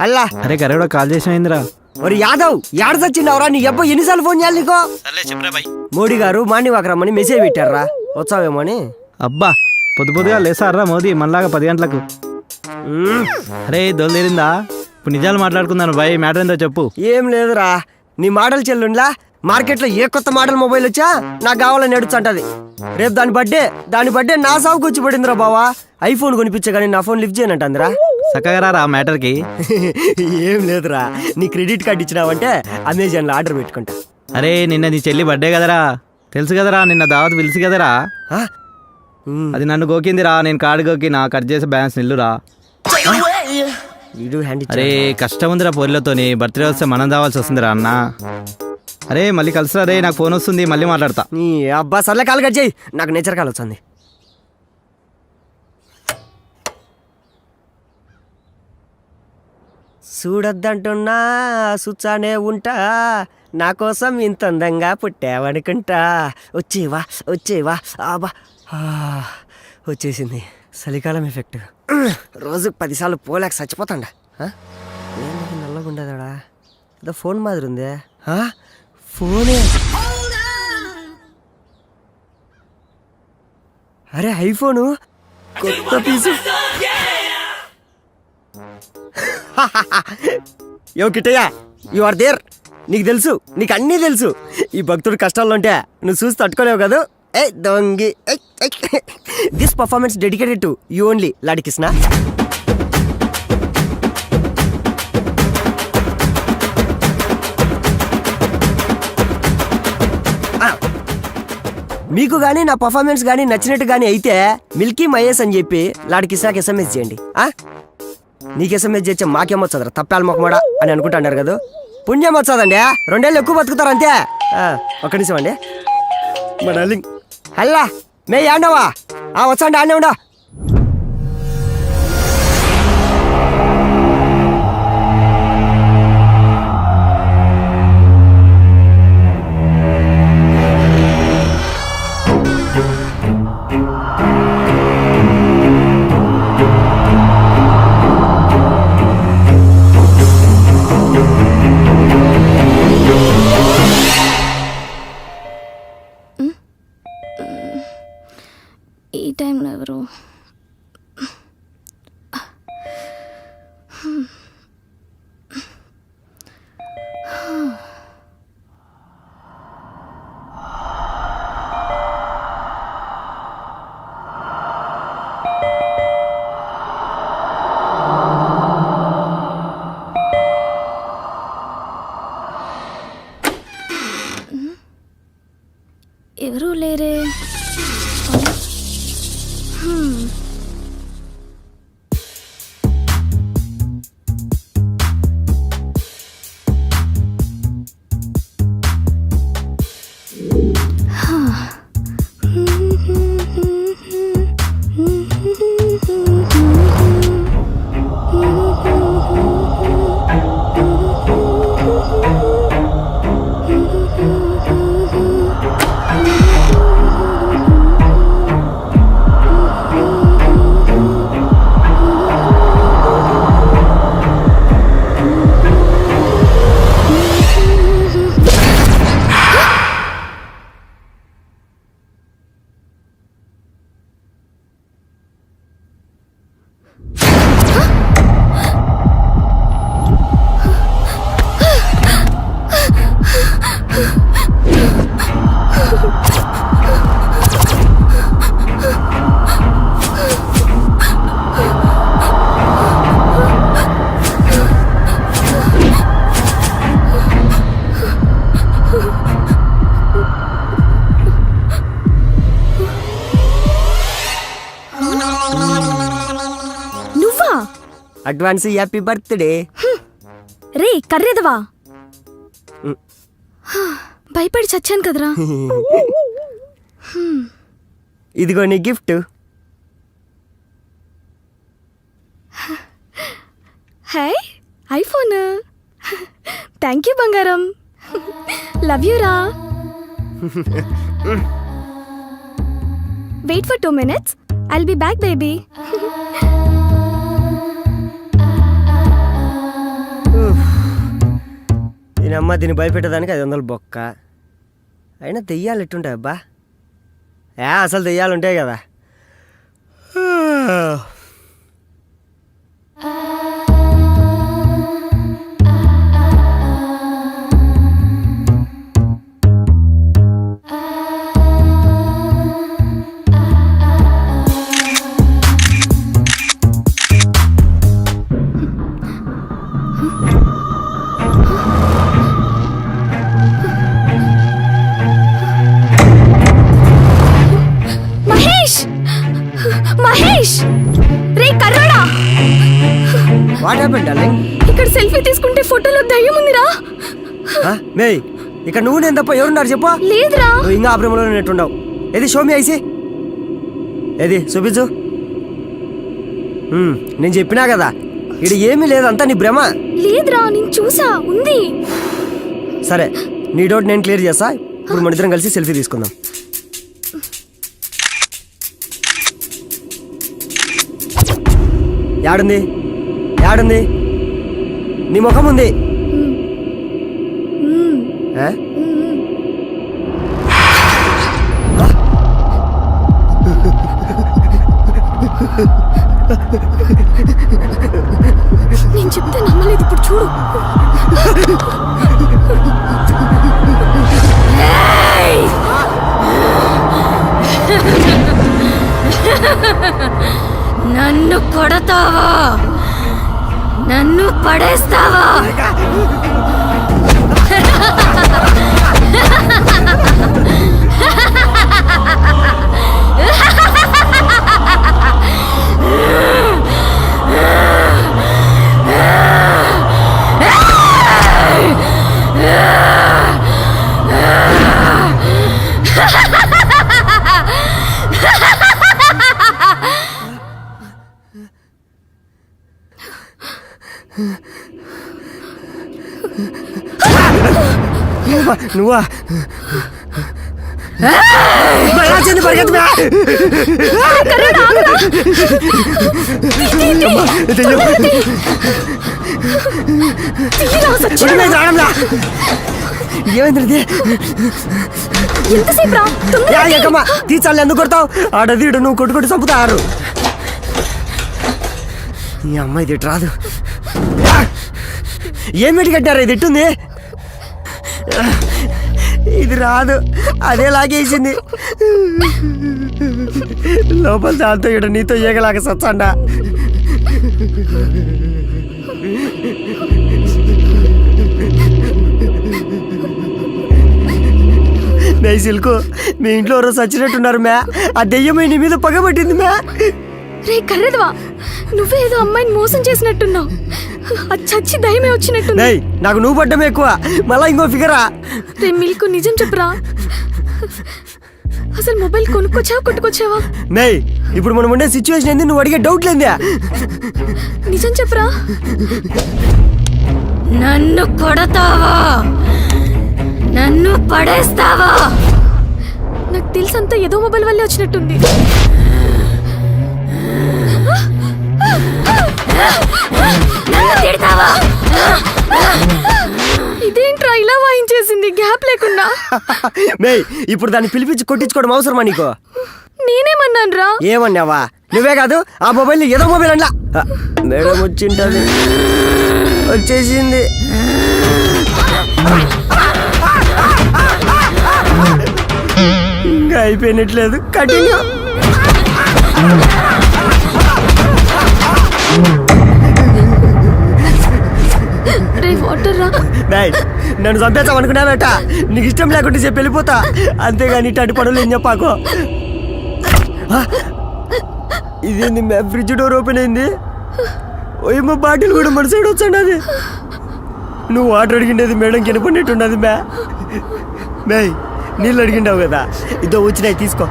హల్లా. అరే గరేడా కాల్ చేసినైందిరా ఒరి యాదవ్ యాడ చచ్చినావురా నీ అబ్బా ఎన్నిసార్లు ఫోన్ చేయాలి నీకో? మోడీ గారు మార్నింగ్ రమ్మని మెసేజ్ పెట్టారా వచ్చావేమో అని? అబ్బా పొద్దు పొద్దుగా లేసారా మోదీ మనలాగా పది గంటలకు. అరే దొల్లేరిందా ఇప్పుడు నిజాలు మాట్లాడుకుందాను బాయ్. మ్యాటర్ ఏందో చెప్పు. ఏం లేదురా. నీ మోడల్ చెల్లుండ్లా? మార్కెట్లో ఏ కొత్త మోడల్ మొబైల్ వచ్చా? నాకు కావాలని నడుచంటది రేపు దాని బర్త్డే దాని బర్త్డే నా సాగుకు వచ్చి పడిందిరా బావా. ఐఫోన్ కొనిపించే కానీ నా ఫోన్ లిఫ్ట్ చేయనంటుందిరా. చక్కగా రా మ్యాటర్కి? ఏం లేదురా. నీ క్రెడిట్ కార్డు ఇచ్చినావంటే అమెజాన్లో ఆర్డర్ పెట్టుకుంటా. అరే నిన్న నీ చెల్లి బర్త్డే కదరా. తెలుసు కదరా నిన్న దావత్ పిలిచి కదరా. అది నన్ను గోకిందిరా నేను కార్డు గోకినా కట్ చేసి బ్యాలెన్స్ నిల్లురా. అరే కష్టం ఉందిరా పొరిలతోని. బర్త్డే వస్తే మనం దావాల్సి వస్తుందిరా అన్న. అరే మళ్ళీ కలుసురా రే నాకు ఫోన్ వస్తుంది మళ్ళీ మాట్లాడతా. నీ అబ్బా సర్లే కాలు కట్ చేయి. నాకు నేచర్ కాల్ వచ్చింది చూడొద్దంటున్నా సుచానే ఉంటా. నా కోసం ఇంత అందంగా పుట్టావనుకుంటా వచ్చేవా వచ్చేవా ఆబా. ఆ, వచ్చేసింది. చలికాలం ఎఫెక్ట్ రోజు పదిసార్లు పోలేక చచ్చిపోతాడా. నల్లగా ఉండదాడా. ఏదో ఫోన్ మాదిరి ఉందే. ఫోనే? అరే ఐఫోను? కొత్త పీసు. యో కిట్టయ్య యు ఆర్ దేర్ నీకు తెలుసు నీకు అన్నీ తెలుసు. ఈ భక్తుడు కష్టాల్లో ఉంటే నువ్వు చూసి తట్టుకోలేవు కదా? ఏ దొంగి this performance dedicated to you only లాడికిస్న మీకు కానీ నా పర్ఫార్మెన్స్ కానీ నచ్చినట్టు కానీ అయితే మిల్కీ మయేస్ అని చెప్పి లాడికిస్నాకి ఎస్ఎంఎస్ చేయండి. Ah? ఆ? నీకు ఎస్ఎంఎస్ చేస్తే మాకేం వచ్చదరా? తప్పాలి మొక్కమాడా అని అనుకుంటున్నారు కదా. పుణ్యం వచ్చదండి. రెండేళ్ళు ఎక్కువ బతుకుతారు అంతే. ఒక్క నిమిషం అండి. మా డార్లింగ్. హల్లా మే ఆండవా ఆ వచ్చండి ఆడే ఉండా అడ్వాన్స్ హ్యాపీ బర్త్డే. రే కర్రేదవా. భయపడి చచ్చాను కదరా. ఇదిగో నీ gift. Hi iPhone. Thank you బంగారం. లవ్ యూ రా. Wait for two minutes. I'll be back baby. అమ్మ దీన్ని భయపెట్టడానికి ఐదు వందలు బొక్క. అయినా దెయ్యాలు ఎట్టుంటాయి అబ్బా ఏ అసలు దెయ్యాలు ఉంటాయి కదా. హ్యాపెన్ డార్లింగ్ ఇక్కడ సెల్ఫీ తీసుకుంటే ఫోటోలో దయ్యం ఉందిరా. మే ఇక్కడ నువ్వు నేను తప్ప ఎవరున్నారు చెప్పు. లేదురా. నువ్వు ఇంకా ఆ ప్రేమలో నెట్టుండవు ఏది షోమి ఐసి. ఏది చూపించు. నేను చెప్పినా కదా ఇది ఏమీ లేదు అంతా నీ భ్రమ. లేదురా నేను చూసా ఉంది. సరే నీ డౌట్ నేను క్లియర్ చేస్తా. ఇప్పుడు మన ఇద్దరం కలిసి సెల్ఫీ తీసుకుందాం. యాడుంది? యాడుంది నీ ముఖం ఉంది. నేను చెప్తే నమ్మలేదు ఇప్పుడు చూడు. నన్ను కొడతావా? నన్ను పడేస్తావా? నువ్వా? నువ్వా? రావడంలా. ఏమైంది తీసాలి ఎందుకు కొడతావు? ఆడదీడు నువ్వు కొట్టు కొట్టు చంపుతారు ఈ అమ్మాయి ఇటు రాదు. ఏం పెట్టి కట్టారు ఇది ఇట్టుంది? ఇది రాదు. అదే లాగేసింది. లోపల దాంతో ఇక్కడ నీతో ఏగలాగ సచ్చండా మే సిల్కు మీ ఇంట్లో ఎవరో చచ్చినట్టున్నారు మ్యా. ఆ దెయ్యమై నీ మీద పగబట్టింది మ్యా. రే కర్రెదవా? నువ్వేదో అమ్మాయిని మోసం చేసినట్టున్నావు. అది చచ్చి దయమే వచ్చినట్టుంది. నాకు నువ్వు పడ్డం ఎక్కువ. మళ్ళా ఇంకో ఫిగరా రే మిల్క్ నిజం చెప్పురా. అసలు మొబైల్ కొనుక్కొచ్చావా కొట్టుకొచ్చావా? నేయ్ ఇప్పుడు మనం ఉండే సిచ్యువేషన్ ఏంది? నువ్వు అడిగే డౌట్ లేదే. నిజం చెప్పురా. నన్ను కొడతావా? నన్ను పడేస్తావా? నాకు తెలుసంతా ఏదో మొబైల్ వల్లే వచ్చినట్టుంది. ఇదేంట్రా ఇలా వాయించేసింది? గ్యాప్ లేకుండా. ఇప్పుడు దాన్ని పిలిపించి కొట్టించుకోవడం అవసరమా నీకు? నేనేమన్నాను రా ఏమన్నావా? నువ్వే కాదు ఆ మొబైల్ ఏదో మొబైల్ అండ్లా మేడం వచ్చింటది. వచ్చేసింది. ఇంకా అయిపోయినట్లేదు. కంటిన్యూ రే వాటర్ రా. నన్ను చంపేస్తాం అనుకున్నావేట? నీకు ఇష్టం లేకుంటే చెప్పి వెళ్ళిపోతా. అంతేగాని ఇట్లాంటి పనులు ఏం చెప్పాకో. ఇదేంది ఫ్రిడ్జ్ డోర్ ఓపెన్ అయింది? ఏమో బాటిల్ కూడా మన సైడ్ వచ్చండి నువ్వు వాటర్ అడిగిండేది మేడం కినపడినట్టున్నది మ్యా. మే నీళ్ళు అడిగిండావు కదా. ఇదో వచ్చినాయి తీసుకో.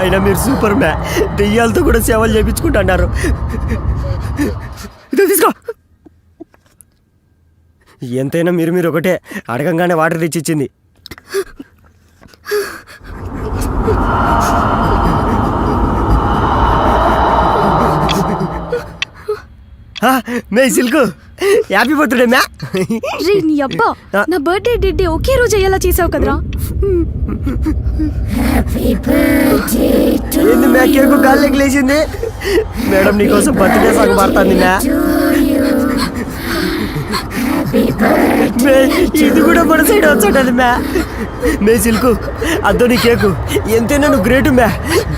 అయినా మీరు సూపర్ మ్యా. దెయ్యాలతో కూడా సేవలు చేయించుకుంటున్నారు ఇదో తీసుకో. ఎంతైనా మీరు మీరు ఒకటే. అడగంగానే వాటర్ తెచ్చిచ్చింది. మే సిల్కు. హ్యాపీ బర్త్డే మ్యా రే నీ అబ్బా నా బర్త్డే డేట్ ఒకే రోజు అయ్యేలా చేసావు కదరా. ఏంది మ్యా కేకు గాల్లోకి లేచింది? మేడం నీకోసం బర్త్డే సాంగ్ పాడుతుంది మ్యా ఇది కూడా మన సైడ్ వచ్చాడు మ్యా మే సిల్కు అద్దో నీ కేకు. ఎంతైనా నువ్వు గ్రేట్ మ్యా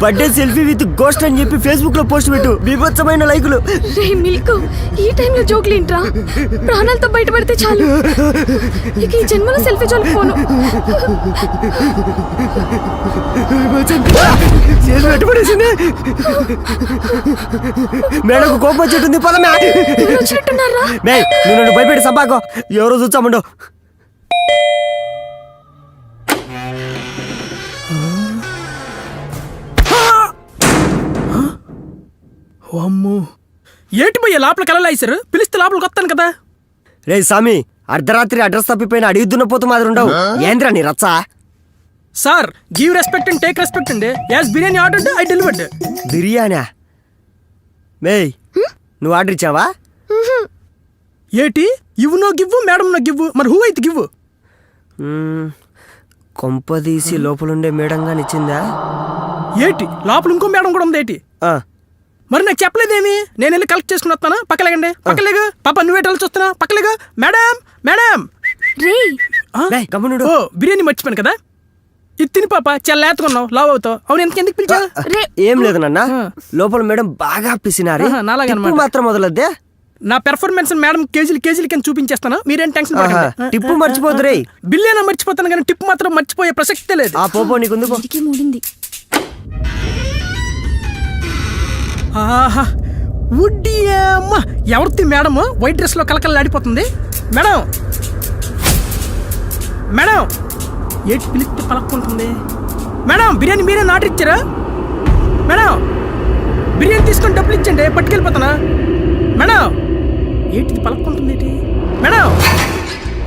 బర్త్డే సెల్ఫీ విత్ గోస్ట్ అని చెప్పి ఫేస్బుక్లో పోస్ట్ పెట్టు. బీభత్సమైన లైకులు. రే మిల్క్ ఈ టైంలో జోకులు ఏంట్రా? ప్రాణాలతో బయటపడితే చాలు. ఇక ఈ జన్మలో సెల్ఫీ పోను. చేసి పెట్టుబడేసింది మేడం కోపం వచ్చేటుంది పద మ్యా ఎవరు వచ్చినట్టున్నారా మే నువ్వు నన్ను భయపెట్టి సబ్బాకో ఎవరో చూచామండు అమ్మో. ఏంటి భయ్య లోపల కలలాయిసారు పిలిస్తే లోపలికి వస్తాను కదా. రే స్వామి అర్ధరాత్రి అడ్రస్ తప్పిపోయిన అడిగి దున్నపోతు మాదిరి ఉండవు. ఏంద్రా నీ రచ్చ? Sir give respect and take respect అండి. As biryani order I delivered బిర్యానా? మేయ్ నువ్వు ఆర్డర్ ఇచ్చావా? ఏటి? ఇవ్వు no give madam no give. మరి హూ అయితే గివ్వు? కొంపదీసి లోపలుండే మేడంగా ఇచ్చిందా? ఏటి? లోపల ఇంకో మేడం కూడా ఉంది ఏటి? ఆ, మరి నాకు చెప్పలేదేమి? నేను వెళ్ళి కలెక్ట్ చేసుకుని వస్తాను? పక్కలేగండి పక్కలేగు పాప నువ్వే వెళ్ళి చూస్తున్నా పక్కలేగు మేడం! మేడం. ఓ బిర్యానీ మర్చిపోయాను కదా? ఇది తిని పాప చాలా లేతకున్నావు లావ్ అవుతావు. అవును ఎందుకు ఎందుకు పిలిచా రే ఏం లేదు నాన్న. లోపల మేడం బాగా పిసినారి. ఆహా, నాలాగే టిప్పు అన్నమాట. మాత్రం వదలద్దే. నా పెర్ఫార్మెన్స్ మేడం కేజీలు కేజీలు కింద చూపించేస్తాను. మీరేం టెన్షన్ పడకండి. టిప్పు బిల్ అయినా మర్చిపోతాను కానీ టిప్ మాత్రం మర్చిపోయే ప్రసక్తే లేదు. ఆ పోపో నీకుంది పో. ఇంటికి మూడింది. ఆహా వుడ్డి అమ్మ ఎవరిది మేడం వైట్ డ్రెస్లో కలకల్లాడిపోతుంది మేడం మేడం ఏంటి పిలిస్తే పలక్కుంటుంది? మేడం బిర్యానీ మీరే ఆర్డర్ ఇచ్చారా? మేడం బిర్యానీ తీసుకొని డబ్బులు ఇచ్చండి పట్టుకెళ్ళిపోతానా? మేడం ఏంటిది పలక్కుంటుంది ఏంటి మేడం!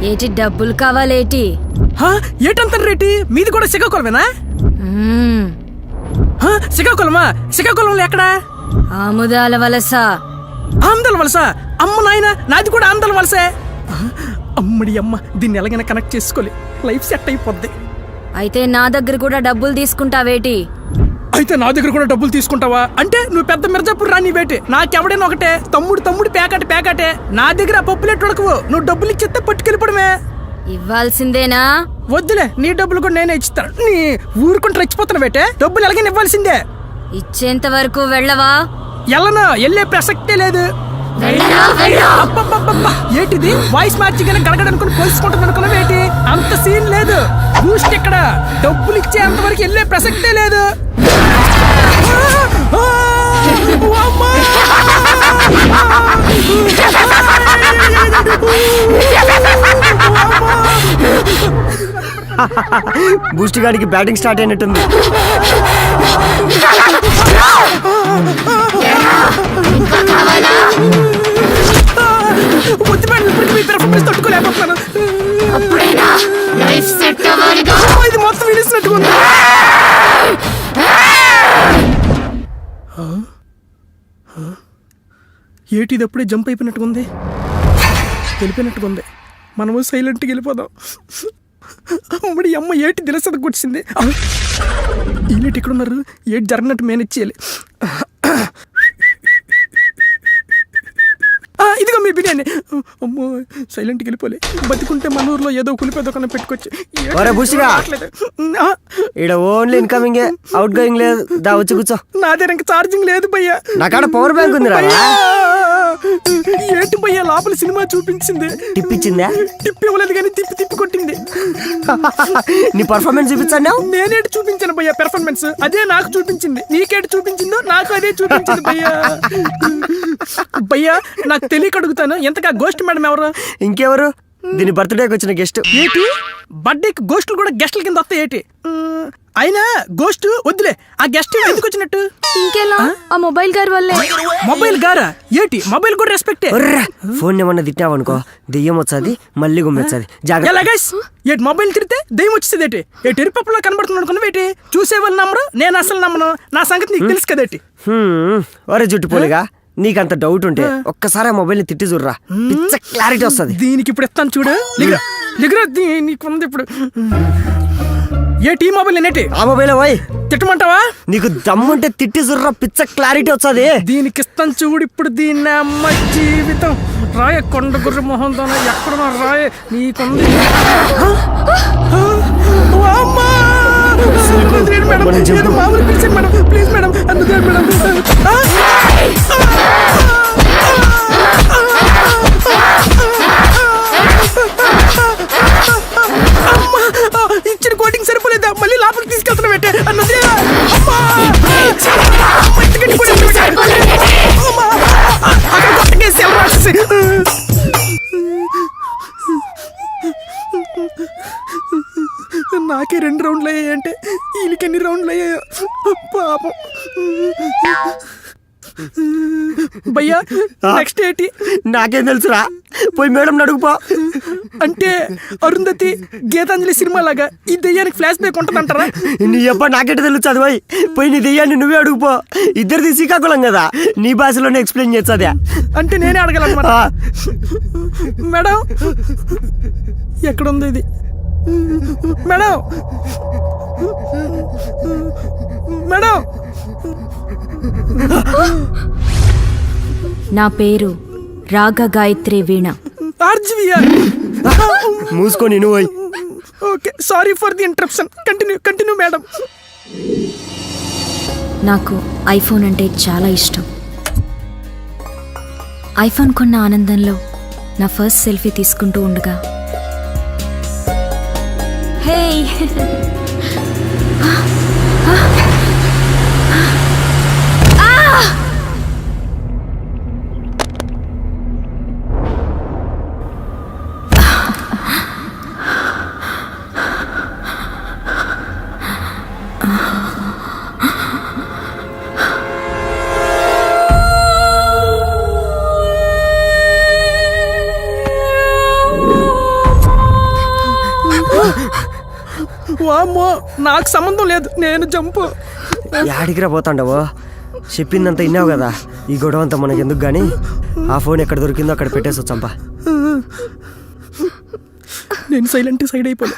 ఏటి డబ్బులు కావాలేటి? హా, ఏంటంత రేటి? మీది కూడా శ్రీకాకుళమేనా? శ్రీకాకుళమా? శ్రీకాకుళంలో ఎక్కడా? ఆముదాల వలస. ఆందోళన వలస? అమ్మ నాయన నాది కూడా ఆందోళన వలసే. అమ్మడి అమ్మ దీన్ని ఎలాగైనా కనెక్ట్ చేసుకోవాలి లైఫ్ సెట్ అయిపోద్ది. అయితే నా దగ్గర కూడా డబ్బులు తీసుకుంటావేటి? అయితే నా దగ్గర కూడా డబ్బులు తీసుకుంటావా? అంటే నువ్వు పెద్ద మిర్జాపూర్ రాని వేటి. నాకెవడైనా ఒకటే. తమ్ముడు తమ్ముడు పేకాటే పేకాటే నా దగ్గర ఆ పప్పులెట్ ఉడకవు. నువ్వు డబ్బులు ఇచ్చేస్తే పట్టుకెళ్ళిపోవడమే. ఇవ్వాల్సిందేనా? వద్దులే నీ డబ్బులు కూడా నేనే ఇస్తాను నీ ఊరుకుంటూ రెచ్చిపోతున్నా వేటే. డబ్బులు ఎలాగైనా ఇవ్వాల్సిందే. ఇచ్చేంత వరకు వెళ్ళవా? ఎల్లనా? వెళ్ళే ప్రసక్తే లేదు! ఏంటిది? వాయిస్ మార్చిగానే గడగడనుకుని పోల్చుకుంటుంది అనుకున్నావు ఏంటి? అంత సీన్ లేదు. బూస్ట్ ఇక్కడ. డబ్బులు ఇచ్చేంత వరకు వెళ్ళే ప్రసక్తే లేదు! బూస్ట్ గాడికి బ్యాటింగ్ స్టార్ట్ అయినట్టుంది. మేడం, ఇప్పటికి మీ పెర్ఫార్మెన్స్ తట్టుకోలేకపోతున్నాను. లైఫ్ సెట్ అమ్మా, ఇది మొత్తం ఏటి ఇది అప్పుడే జంప్ వెళ్ళిపోయినట్టుగా ఉంది. మనము సైలెంట్గా వెళ్ళిపోదాం. అమ్మడి అమ్మ ఏటి దిలసద కొట్టింది ఈనేటి ఇక్కడ ఉన్నారు ఏటి జరగనట్టు మేనేజ్ చేయాలి ఆ, ఇదిగో మీ బిర్యానీ. అమ్మో సైలెంట్కి వెళ్ళిపోలే. బతికుంటే మన ఊర్లో ఏదో కులిపేదో కన్నా పెట్టుకోవచ్చు ఈడ ఓన్లీ ఇన్కమింగ్ అవుట్ గోయింగ్ లేదు. దా వచ్చి కూర్చో. నా దగ్గర ఇంకా ఛార్జింగ్ లేదు భయ్యా. నా కాడ పవర్ బ్యాంక్ ఉంది రా ఏంటి భయ్యా లోపల సినిమా చూపించింది. టిప్ ఇచ్చిందా తిప్పి ఇవ్వలేదు కానీ తిప్పి తిప్పి కొట్టింది. నీ పర్ఫార్మెన్స్ చూపించాను నేనేటి చూపించాను భయ్యా పెర్ఫార్మెన్స్ అదే నాకు చూపించింది. నీకేటి చూపించిందో నాకు అదే చూపించింది భయ్యా. భయ్యా నాకు తెలియక అడుగుతాను. ఎంతగా గోస్ట్ మేడం ఎవరు? ఇంకెవరు? దీని బర్త్డేకి వచ్చిన గెస్ట్ ఏటి? బర్త్డేకి గోస్టులు కూడా గెస్టుల కింద వస్తాయి ఏటి? అయినా గోస్ట్ వద్దులే ఆ గెస్ట్ ఎందుకు వచ్చినట్టు? ఇంకెలా? ఆ? మొబైల్ గారి వల్లే. మొబైల్ గారా? ఏటి? మొబైల్ కూడా రెస్పెక్టే ఫోన్ ఏమన్నా తిట్టావనుకో దెయ్యం వచ్చాది మళ్ళీ గుమ్మెచ్చది జాగ్రత్త. ఏటి మొబైల్ తిరితే దయ్యం వచ్చేది ఏంటి? ఏటి ఎరుపప్పులో కనబడుతుంది అనుకున్నావు ఏంటి? చూసే వాళ్ళు నమ్మరు నేను అసలు నమ్మను. నా సంగతి నీకు తెలుసు కదేటి హ్మ్, ఒరే జుట్టు పోలిగా. నీకంత డౌట్ ఉంటే ఒక్కసారి ఆ మొబైల్ని తిట్టి చూడరా. పిచ్చ క్లారిటీ వస్తుంది. దీనికి ఇప్పుడు ఇస్తాను చూడు. లిగరా దీనికి ఉంది ఇప్పుడు. ఏ టీ మొబైల్ నేటి? ఆ మొబైల్ పోయి తిట్టమంటావా? నీకు దమ్ముంటే తిట్టి చూడరా పిచ్చ క్లారిటీ వస్తుంది. దీనికి ఇస్తాను చూడు ఇప్పుడు దీన్ని అమ్మ జీవితం. రాయ కొండ గుర్ర మొహంతో ఎక్కడున్నా రాయ నీకుంది. అమ్మా! Madam. Please madam. అందుకేండి madam. Next ఏంటి? నాకేం తెలుసురా. పోయి మేడం అడుగుపో. అంటే అరుంధతి గీతాంజలి సినిమా లాగా ఈ దెయ్యానికి ఫ్లాష్ బ్యాక్ ఉంటుందంటారా? నీ అబ్బా నాకెట తెలుసు చదివాయి పోయి. నీ దెయ్యాన్ని నువ్వే అడుగుపో. ఇద్దరిది శ్రీకాకుళం కదా. నీ భాషలోనే ఎక్స్ప్లెయిన్ చేస్తుంది. అంటే నేనే అడగాలన్నమాట. మేడం ఎక్కడుంది ఇది? Madam madam. నా పేరు రాగ గాయత్రి వీణ మూసుకొని నువ్వు okay sorry for the interruption continue continue madam నాకు ఐఫోన్ అంటే చాలా ఇష్టం. ఐఫోన్ కొన్న ఆనందంలో నా ఫస్ట్ సెల్ఫీ తీసుకుంటూ ఉండగా హే వామ్మో నాకు సంబంధం లేదు నేను జంపు. యాడికిరా పోతాండవో? చెప్పిందంతా విన్నావు కదా ఈ గొడవ అంతా మనకి ఎందుకు గానీ? ఆ ఫోన్ ఎక్కడ దొరికిందో అక్కడ పెట్టేసి వచ్చంపా నేను సైలెంట్ సైడ్ అయిపోలే.